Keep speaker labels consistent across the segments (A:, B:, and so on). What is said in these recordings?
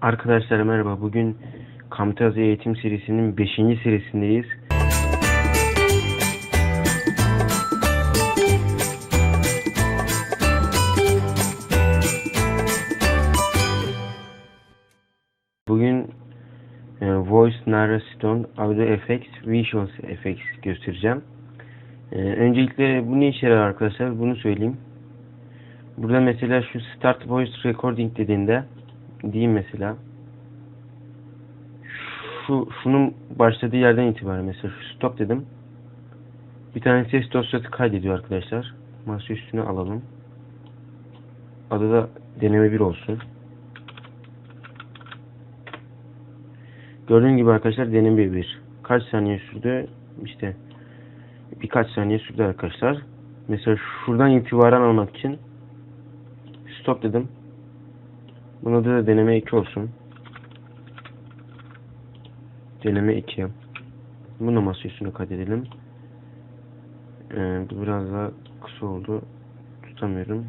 A: Arkadaşlar merhaba. Bugün Kamikaze eğitim serisinin 5. serisindeyiz. Bugün e, Voice Narration, Audio Effects, Visual Effects göstereceğim. E, öncelikle bu ne işe yarar arkadaşlar? Bunu söyleyeyim. Burada mesela şu Start Voice Recording dediğinde diyeyim mesela şu şunun başladığı yerden itibaren mesela stop dedim. Bir tane ses dosyası kaydediyor arkadaşlar. Masa üstüne alalım. Adı da deneme 1 olsun. Gördüğün gibi arkadaşlar deneme 1. Kaç saniye sürdü? İşte birkaç saniye sürdü arkadaşlar. Mesela şuradan itibaren almak için stop dedim. Buna da deneme 2 olsun. Deneme 2. Bunu masa üstüne kaydedelim. Ee, bu biraz daha kısa oldu. Tutamıyorum.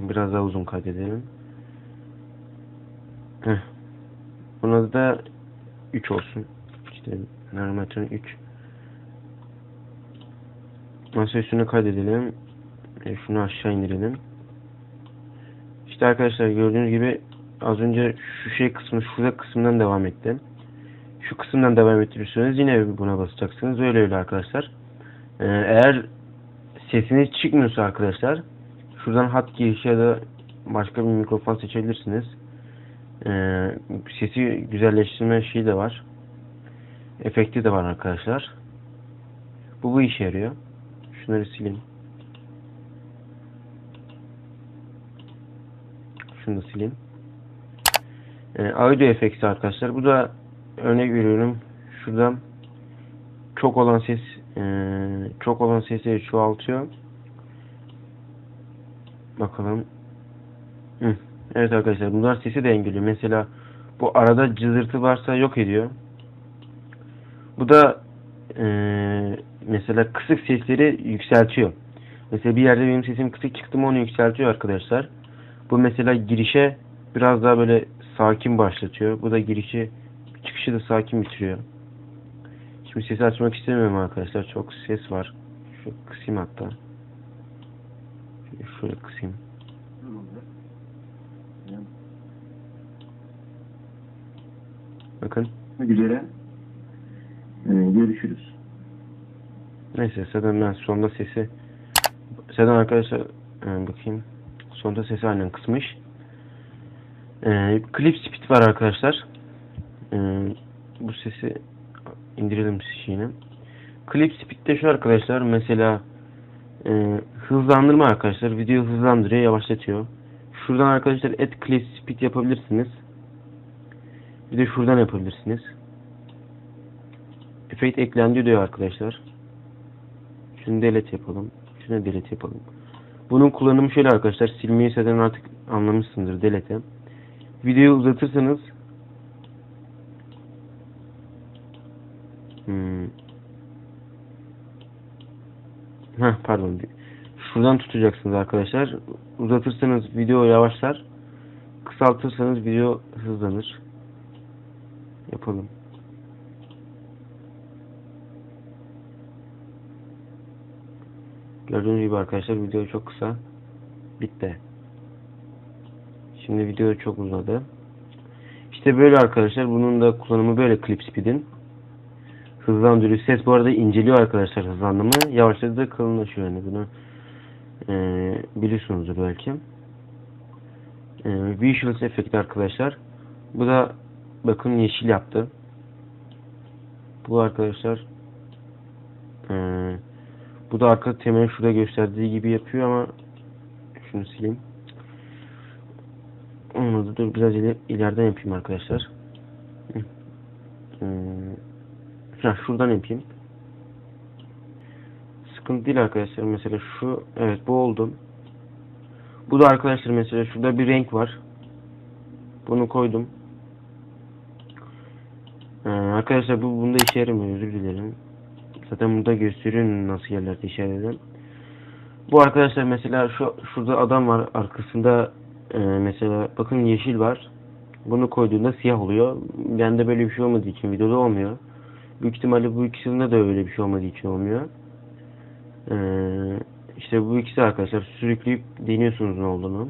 A: Biraz daha uzun kaydedelim. Heh. Buna da 3 olsun. İşte narratörün 3. Masa üstüne kaydedelim. E, şunu aşağı indirelim. İşte arkadaşlar gördüğünüz gibi az önce şu şey kısmı şurada kısımdan devam etti. Şu kısımdan devam ettirirseniz yine buna basacaksınız. Öyle öyle arkadaşlar. Ee, eğer sesiniz çıkmıyorsa arkadaşlar şuradan hat girişi ya da başka bir mikrofon seçebilirsiniz. Ee, sesi güzelleştirme şeyi de var. Efekti de var arkadaşlar. Bu bu işe yarıyor. Şunları sileyim. Şunu da sileyim. Ee, audio efekti arkadaşlar. Bu da örnek veriyorum. Şuradan çok olan ses ee, çok olan sesi çoğaltıyor. Bakalım. Hı. Evet arkadaşlar bunlar sesi de engelliyor. Mesela bu arada cızırtı varsa yok ediyor. Bu da ee, mesela kısık sesleri yükseltiyor. Mesela bir yerde benim sesim kısık çıktı mı onu yükseltiyor arkadaşlar. Bu mesela girişe biraz daha böyle sakin başlatıyor. Bu da girişi çıkışı da sakin bitiriyor. Şimdi sesi açmak istemiyorum arkadaşlar. Çok ses var. Şu kısayım hatta. Şöyle kısayım. Bakın.
B: üzere e, görüşürüz.
A: Neyse zaten ben sonda sesi zaten arkadaşlar e, bakayım. Sonda sesi aynen kısmış. E, clip speed var arkadaşlar. E, bu sesi indirelim şeyini. Clip speed de şu arkadaşlar mesela e, hızlandırma arkadaşlar. Video hızlandırıyor, yavaşlatıyor. Şuradan arkadaşlar add clip speed yapabilirsiniz. Bir de şuradan yapabilirsiniz. Efekt eklendi diyor arkadaşlar. Şunu delete yapalım. Şunu delete yapalım. Bunun kullanımı şöyle arkadaşlar. Silmeyi zaten artık anlamışsındır. Delete. Videoyu uzatırsanız hmm. Heh, pardon. Şuradan tutacaksınız arkadaşlar. Uzatırsanız video yavaşlar. Kısaltırsanız video hızlanır. Yapalım. Gördüğünüz gibi arkadaşlar video çok kısa. Bitti. Şimdi video çok uzadı. İşte böyle arkadaşlar. Bunun da kullanımı böyle Clip Speed'in. Hızlandırıyor. Ses bu arada inceliyor arkadaşlar hızlandırma. Yavaşladı kalınlaşıyor yani bunu. Ee, biliyorsunuzdur belki. Ee, Visual Effect arkadaşlar. Bu da bakın yeşil yaptı. Bu arkadaşlar bu da arka temeli şurada gösterdiği gibi yapıyor ama şunu sileyim. Olmadı. Dur biraz iler, ileriden yapayım arkadaşlar. Hmm. Şuradan yapayım. Sıkıntı değil arkadaşlar. Mesela şu evet bu oldu. Bu da arkadaşlar mesela şurada bir renk var. Bunu koydum. Ee, arkadaşlar bu bunda işe yaramıyor. Özür dilerim. Zaten burada gösteriyor nasıl yerlerde yaradığını. Bu arkadaşlar mesela şu şurada adam var arkasında Ee, mesela bakın yeşil var. Bunu koyduğunda siyah oluyor. Bende böyle bir şey olmadığı için videoda olmuyor. Büyük ihtimalle bu ikisinde de öyle bir şey olmadığı için olmuyor. Ee, işte bu ikisi arkadaşlar sürükleyip deniyorsunuz ne olduğunu.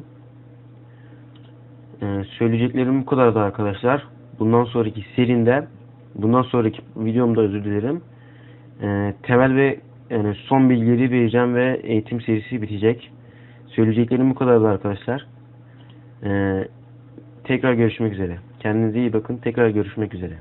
A: Ee, söyleyeceklerim bu kadardı arkadaşlar. Bundan sonraki serinde bundan sonraki videomda özür dilerim. Ee, temel ve yani son bilgileri vereceğim ve eğitim serisi bitecek. Söyleyeceklerim bu kadardı arkadaşlar. Ee, tekrar görüşmek üzere. Kendinize iyi bakın. Tekrar görüşmek üzere.